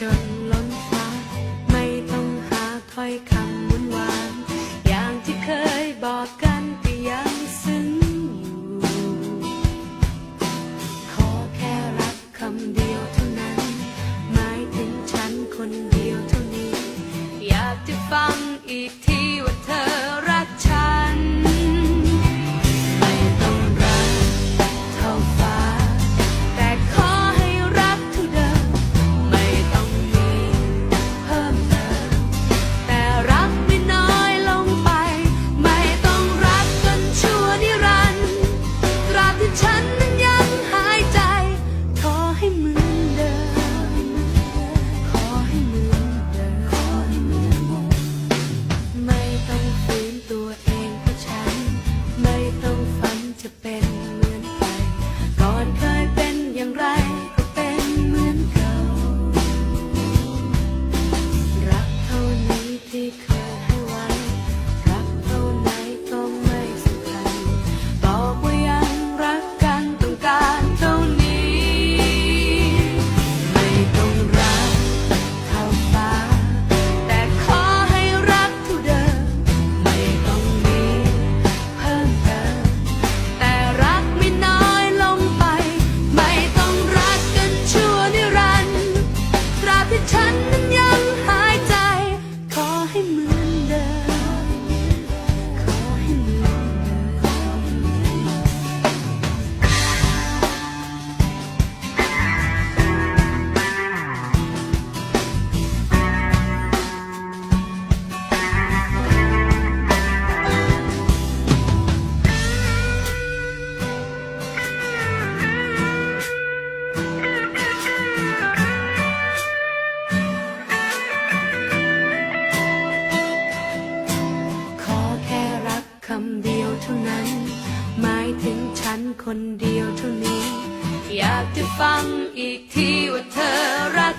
จนล้นฟ้า ไม่ต้องหาถ้อยคำหวานหวานอย่างที่เคย นคนเดียวเท่านี้ อยากจะฟังอีกทีว่าเธอรัก